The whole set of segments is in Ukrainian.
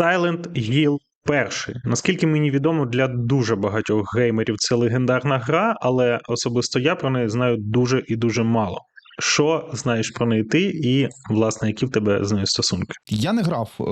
Silent Hill перший. Наскільки мені відомо, для дуже багатьох геймерів це легендарна гра, але особисто я про неї знаю дуже і дуже мало. Що знаєш про неї ти, і, власне, які в тебе з нею стосунки? Я не грав е,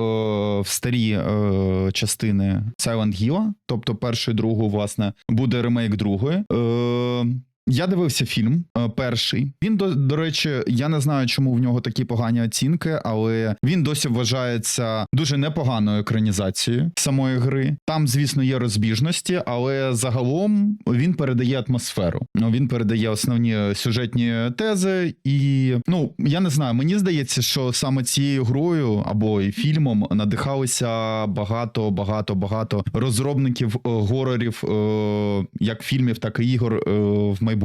в старі е, частини Silent Hill, тобто першу і другу, власне, буде ремейк другої. Е, я дивився фільм е, перший. Він до, до речі, я не знаю, чому в нього такі погані оцінки, але він досі вважається дуже непоганою екранізацією самої гри. Там, звісно, є розбіжності, але загалом він передає атмосферу. Ну, Він передає основні сюжетні тези, і ну я не знаю, мені здається, що саме цією грою або і фільмом надихалися багато, багато, багато розробників е, горорів, е, як фільмів, так і ігор в майбутньому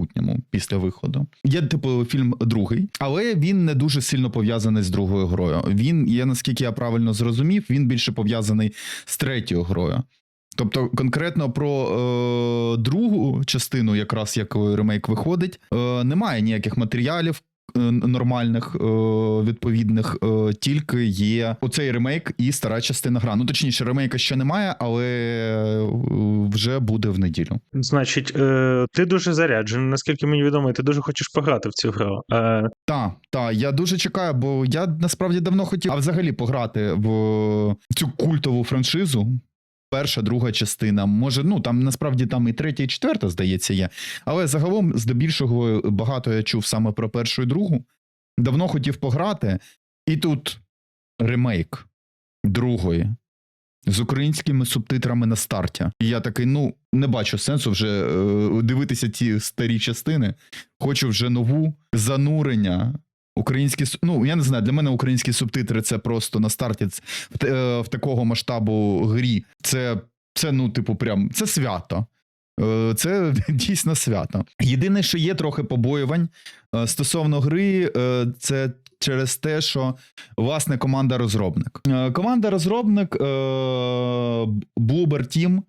після виходу. Є типу фільм другий, але він не дуже сильно пов'язаний з другою грою. Він, я наскільки я правильно зрозумів, він більше пов'язаний з третьою грою. Тобто, конкретно про е, другу частину, якраз як ремейк виходить, е, немає ніяких матеріалів. е, Нормальних е, відповідних е, тільки є оцей ремейк і стара частина гра. Ну точніше, ремейка ще немає, але вже буде в неділю. Значить, е, ти дуже заряджений, наскільки мені відомо, і ти дуже хочеш пограти в цю гру. Е, Та, та, я дуже чекаю, бо я насправді давно хотів а взагалі пограти в цю культову франшизу. Перша, друга частина. Може, ну там насправді там і третя, і четверта, здається, є. Але загалом, здебільшого, багато я чув саме про першу і другу. Давно хотів пограти, і тут ремейк другої з українськими субтитрами на старті. І я такий, ну, не бачу сенсу вже е, дивитися ті старі частини. Хочу вже нову занурення. Українські ну я не знаю, для мене українські субтитри це просто на старті в, е, в такого масштабу грі. Це, це ну, типу, прям це свято. Е, Це дійсно свято. Єдине, що є трохи побоювань е, стосовно гри, е, це через те, що власне команда розробник. Команда розробник Bloober Team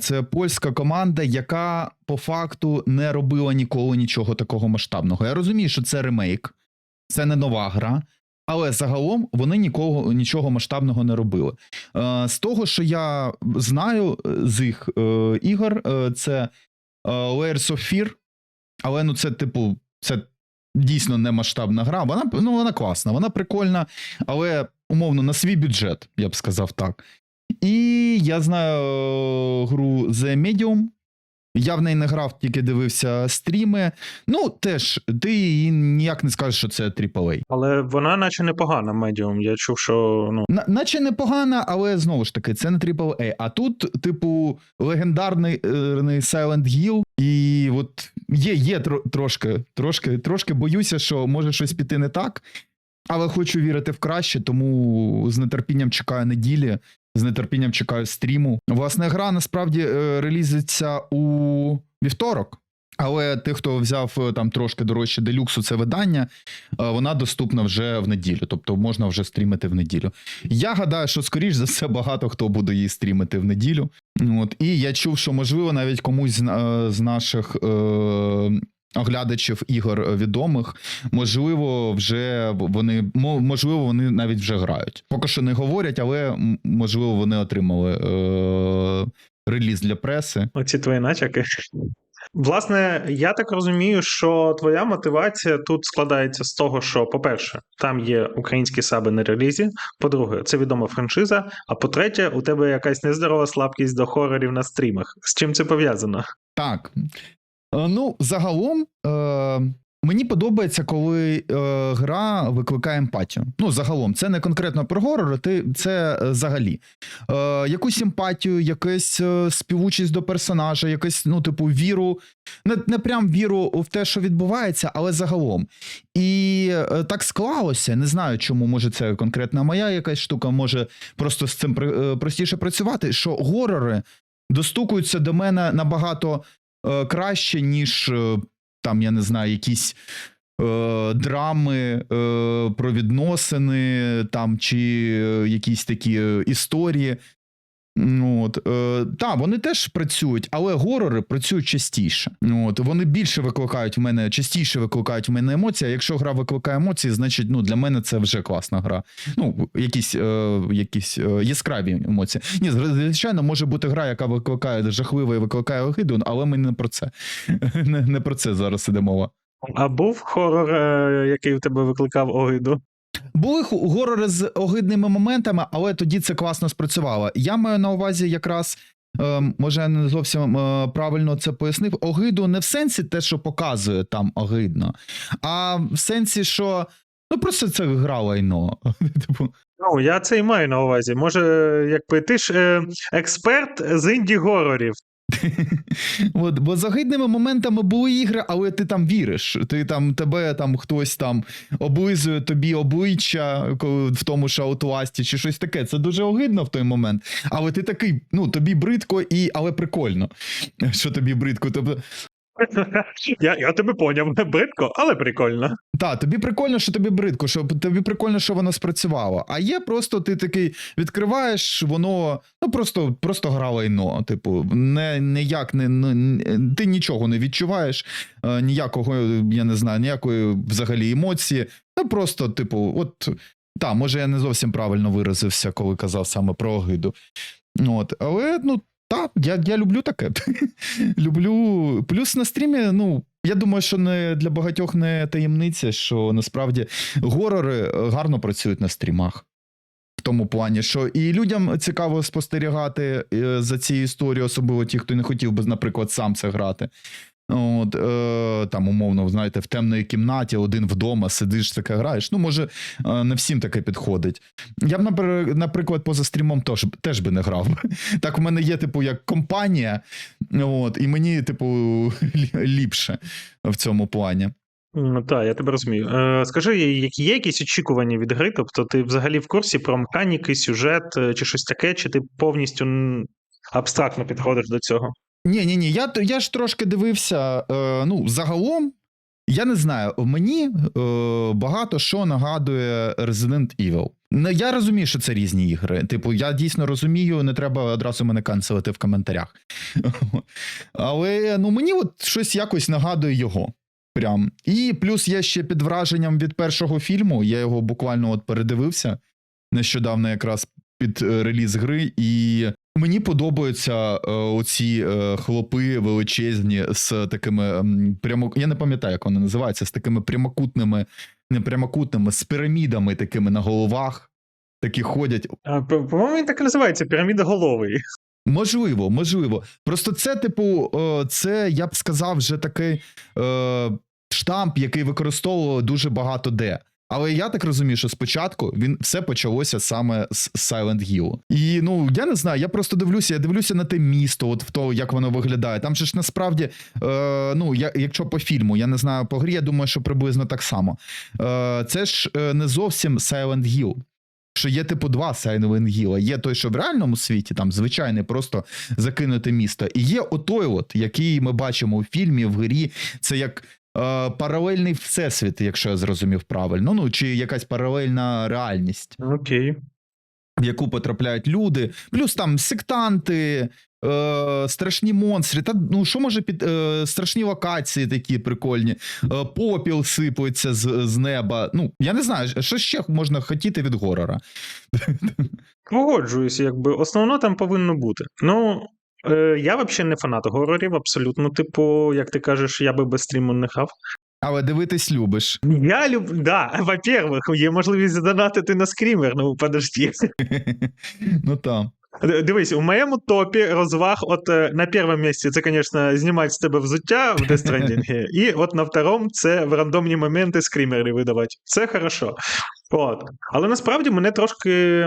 Це польська команда, яка по факту не робила ніколи нічого такого масштабного. Я розумію, що це ремейк, це не нова гра, але загалом вони нікого нічого масштабного не робили. Е, З того, що я знаю е, з їх е, ігор, це Layers of Fear, але ну це типу, це дійсно не масштабна гра. Вона ну вона класна, вона прикольна, але умовно на свій бюджет, я б сказав так. І я знаю гру The Medium. Я в неї не грав, тільки дивився стріми. Ну, теж, ти її ніяк не скажеш, що це AAA. але вона, наче непогана медіум. Я чув, що ну, На, наче непогана, але знову ж таки, це не AAA. А тут, типу, легендарний е, Silent Hill. І от є, є тро- трошки, трошки, трошки боюся, що може щось піти не так. Але хочу вірити в краще, тому з нетерпінням чекаю неділі, з нетерпінням чекаю стріму. Власне, гра насправді е, релізиться у вівторок. Але тих, хто взяв е, там трошки дорожче делюксу, це видання, е, вона доступна вже в неділю, тобто можна вже стрімити в неділю. Я гадаю, що скоріш за все багато хто буде її стрімити в неділю. От і я чув, що можливо навіть комусь з, наших. Оглядачів ігор відомих, можливо, вже вони можливо, вони навіть вже грають. Поки що не говорять, але можливо, вони отримали е- реліз для преси. оці твої натяки. Власне, я так розумію, що твоя мотивація тут складається з того, що, по-перше, там є українські саби на релізі. По-друге, це відома франшиза. А по-третє, у тебе якась нездорова слабкість до хорорів на стрімах. З чим це пов'язано? Так. Е, Ну, загалом, е, мені подобається, коли е, гра викликає емпатію. Ну, загалом, це не конкретно про горор, це е, взагалі. Е, якусь емпатію, якусь е, співучість до персонажа, якусь, ну, типу, віру. Не, не прям віру в те, що відбувається, але загалом. І е, так склалося. Не знаю, чому може це конкретна моя якась штука, може просто з цим простіше працювати. Що горори достукуються до мене набагато е, краще, ніж е, там, я не знаю, якісь. е, Драми про відносини там чи якісь такі історії. От, е, та, вони теж працюють, але горори працюють частіше. От, вони більше викликають в мене, частіше викликають в мене емоції. А якщо гра викликає емоції, значить ну, для мене це вже класна гра. Ну, якісь, е, якісь е, яскраві емоції. Ні, звичайно, може бути гра, яка викликає жахливо і викликає огиду, але ми не про це. Не, не про це зараз іде мова. А був хорор, е, який в тебе викликав огиду? Були горори з огидними моментами, але тоді це класно спрацювало. Я маю на увазі якраз. е, Може, я не зовсім е, правильно це пояснив. Огиду не в сенсі те, що показує там огидно, а в сенсі, що ну просто це гра лайно. Типу, Ну, я це і маю на увазі. Може, якби ти ж е, експерт з інді-горорів. От, бо огидними моментами були ігри, але ти там віриш. Ти там тебе там хтось там облизує тобі обличчя коли в тому ж аутласті чи щось таке. Це дуже огидно в той момент. Але ти такий, ну тобі бридко і але прикольно. Що тобі бридко? Тобто, Я, я тебе поняв. Бридко, але прикольно. та, тобі прикольно, що тобі бридко, що тобі прикольно, що воно спрацювало. А є просто ти такий відкриваєш, воно ну просто, просто гра лайно. Типу, не ніяк не, не ти нічого не відчуваєш, е, ніякого, я не знаю, ніякої взагалі емоції. Ну просто, типу, от та, може, я не зовсім правильно виразився, коли казав саме про огиду. От, але ну. Так, я, я люблю таке. люблю. Плюс на стрімі, ну, я думаю, що не для багатьох не таємниця, що насправді горори е, гарно працюють на стрімах. В тому плані, що і людям цікаво спостерігати е, за цією історією, особливо ті, хто не хотів би, наприклад, сам це грати. От, е, там, умовно, знаєте, в темної кімнаті, один вдома, сидиш, таке граєш. Ну, може, е, не всім таке підходить. Я б, напр- наприклад, поза стрімом теж, теж би не грав. Так, в мене є, типу, як компанія, от, і мені, типу, ліпше в цьому плані. Так, я тебе розумію. Е, скажи, які є якісь очікування від гри? Тобто, ти взагалі в курсі про механіки, сюжет е, чи щось таке, чи ти повністю абстрактно підходиш до цього? Ні, ні, ні. Я, я ж трошки дивився. Е, ну, загалом, я не знаю, мені е, багато що нагадує Resident Evil. Я розумію, що це різні ігри. Типу, я дійсно розумію, не треба одразу мене канцелити в коментарях. Але ну, мені от щось якось нагадує його. Прям. І плюс я ще під враженням від першого фільму, я його буквально от передивився нещодавно, якраз під е, реліз гри, і мені подобаються е, оці е, хлопи величезні з такими м, прямо. Я не пам'ятаю, як вони називаються, з такими прямокутними, не прямокутними, з пірамідами такими на головах. Такі ходять. А, по- По-моєму, він так і називається піраміда головий. Можливо, можливо. Просто це, типу, е, це я б сказав, вже такий е, штамп, який використовували дуже багато де. Але я так розумію, що спочатку він все почалося саме з Silent Hill. І ну я не знаю, я просто дивлюся, я дивлюся на те місто, от в то, як воно виглядає. Там же ж насправді, е, ну я, якщо по фільму, я не знаю по грі, я думаю, що приблизно так само. Е, це ж е, не зовсім Silent Hill. Що є типу два Silent Hill. Є той, що в реальному світі, там звичайне просто закинуте місто. І є отой, от, який ми бачимо у фільмі, в грі. Це як паралельний всесвіт, якщо я зрозумів правильно. Ну чи якась паралельна реальність, Окей. в яку потрапляють люди, плюс там сектанти. Е, страшні монстри, та ну що може під е, страшні локації такі прикольні, е, попіл сипається з, з неба. Ну я не знаю, що ще можна хотіти від горора. Погоджуюсь, якби основно там повинно бути. Ну, е, я взагалі не фанат горорів, абсолютно. Типу, як ти кажеш, я би без стріму не грав. Але дивитись любиш. Я люблю, да, во-первых, є можливість задонатити на скрімер, ну подожди. ну там. Дивись, у моєму топі розваг, от е, на першому місці це, звісно, знімати з тебе взуття в Death Stranding, і от на второму це в рандомні моменти скрімери видавати. Це хорошо. От. Але насправді мене трошки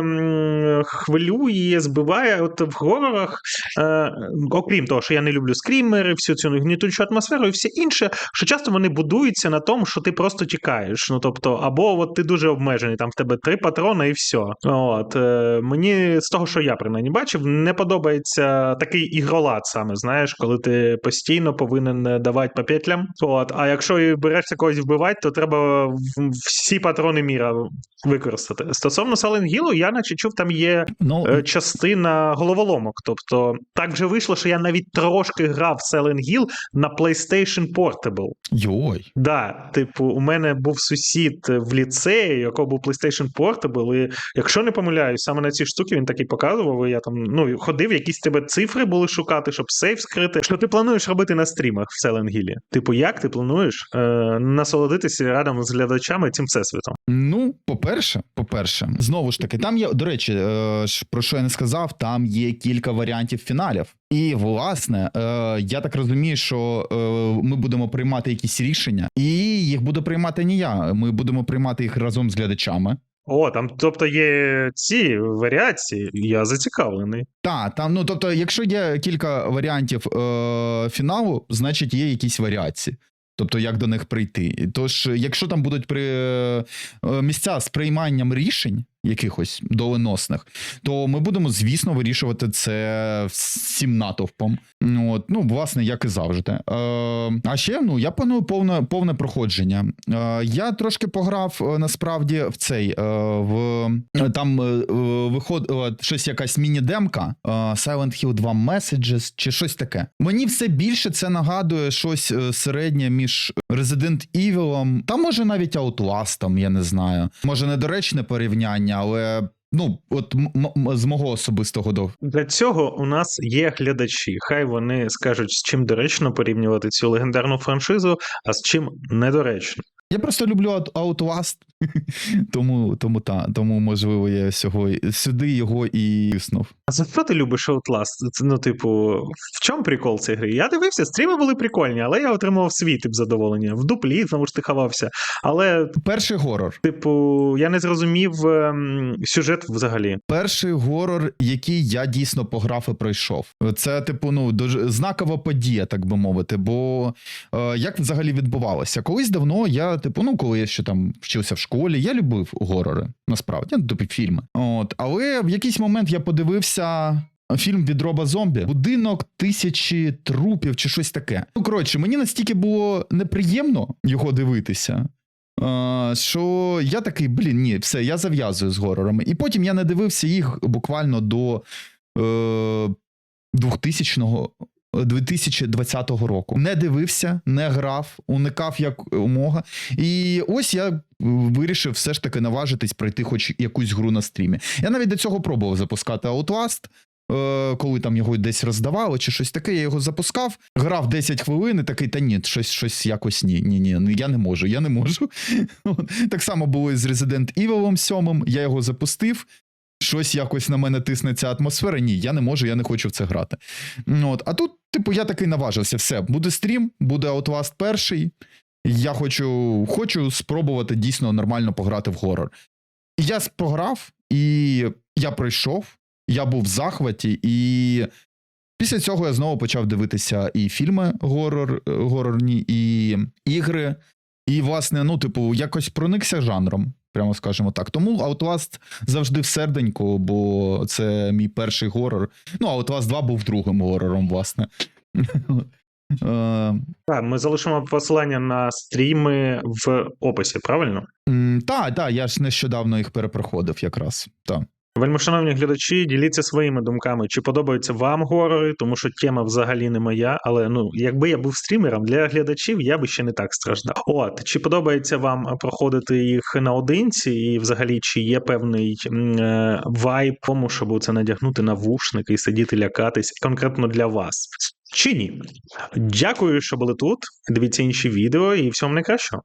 хвилює, збиває от в горорах, е, окрім того, що я не люблю скрімери, всю цю гнітючу атмосферу і все інше, що часто вони будуються на тому, що ти просто тікаєш. Ну тобто, або от ти дуже обмежений, там в тебе три патрони і все. От е, мені з того, що я принаймні бачив, не подобається такий ігролад саме, знаєш, коли ти постійно повинен е, давати по петлям. От, а якщо і берешся когось вбивати, то треба всі патрони міра використати. Стосовно Silent Hill, я наче чув, там є Ну, е, частина головоломок. Тобто, так вже вийшло, що я навіть трошки грав Hill на PlayStation Portable. йой. Да, типу, у мене був сусід в ліцеї, якого був PlayStation Portable, і якщо не помиляюсь, саме на ці штуки він такий показував. І я там ну ходив, якісь тебе цифри були шукати, щоб сейф скрити. Що ти плануєш робити на стрімах в Silent Hill? Типу, як ти плануєш е, насолодитися разом з глядачами цим всесвітом? Ну, по-перше, по-перше, знову ж таки, там є, до речі, е, про що я не сказав, там є кілька варіантів фіналів. І, власне, е, я так розумію, що е, ми будемо приймати якісь рішення, і їх буде приймати не я. Ми будемо приймати їх разом з глядачами. О, там, тобто, є ці варіації, я зацікавлений. Так, там, ну тобто, якщо є кілька варіантів е, фіналу, значить є якісь варіації. Тобто, як до них прийти. Тож, якщо там будуть при, е, місця з прийманням рішень якихось доленосних, то ми будемо, звісно, вирішувати це всім натовпом. Ну, От, ну, власне, як і завжди. Е, а ще ну, я планую повне, повне проходження. Е, я трошки пограв е, насправді в цей е, в там е, е, виходила щось якась міні-демка е, Silent Hill 2 Messages чи щось таке. Мені все більше це нагадує щось е, середнє між Resident Evil, та може навіть Outlast, я не знаю. Може недоречне порівняння, але. Ну, от м- з мого особистого до Для цього у нас є глядачі. Хай вони скажуть, з чим доречно порівнювати цю легендарну франшизу, а з чим недоречно. Я просто люблю Out- Outlast, тому, тому, та, тому можливо, я сього, сюди його і виснув. А за що ти любиш Outlast? Це, ну, типу, в чому прикол цієї гри? Я дивився, стріми були прикольні, але я отримував свій тип задоволення. В дуплі знову ж ти хавався. Але, Перший горор. типу, я не зрозумів ем, сюжет взагалі. Перший горор, який я дійсно пограв і пройшов. Це, типу, ну дуже знакова подія, так би мовити. Бо е, як взагалі відбувалося? Колись давно я, типу, ну коли я ще там вчився в школі, я любив горори, насправді, ну, типу, фільми. От, але в якийсь момент я подивився. Фільм від Роба Зомбі, будинок тисячі трупів чи щось таке. Ну коротше, мені настільки було неприємно його дивитися, е, що я такий, блін, ні, все, я зав'язую з горорами. І потім я не дивився їх буквально до е, 2000-го. 2020 року не дивився, не грав, уникав як умога. І ось я вирішив все ж таки наважитись пройти хоч якусь гру на стрімі. Я навіть до цього пробував запускати Outlast, е, коли там його десь роздавали чи щось таке, я його запускав, грав 10 хвилин і такий, та ні, щось, щось якось ні, ні, ні, ну, я не можу, я не можу. Так само було і з Resident Evil 7, я його запустив. Щось якось на мене тисне ця атмосфера. Ні, я не можу, я не хочу в це грати. От. А тут, типу, я такий наважився. Все, буде стрім, буде Outlast перший. Я хочу, хочу спробувати дійсно нормально пограти в горор. І Я пограв, і я пройшов, я був в захваті, і після цього я знову почав дивитися і фільми горор, горорні, і ігри. І, власне, ну, типу, якось проникся жанром, прямо скажемо так. Тому Outlast завжди в серденьку, бо це мій перший горор. Ну, Outlast 2 був другим горором, власне. Е, Так, ми залишимо посилання на стріми в описі, правильно? Так, Та, та, я ж нещодавно їх перепроходив якраз. Та. Вельмишановні глядачі, діліться своїми думками, чи подобаються вам горори, тому що тема взагалі не моя. Але ну, якби я був стрімером для глядачів, я би ще не так страждав. От чи подобається вам проходити їх наодинці, і взагалі чи є певний е, вайб тому, щоб це надягнути навушники і сидіти лякатись конкретно для вас? Чи ні? Дякую, що були тут. Дивіться інші відео і всього найкращого.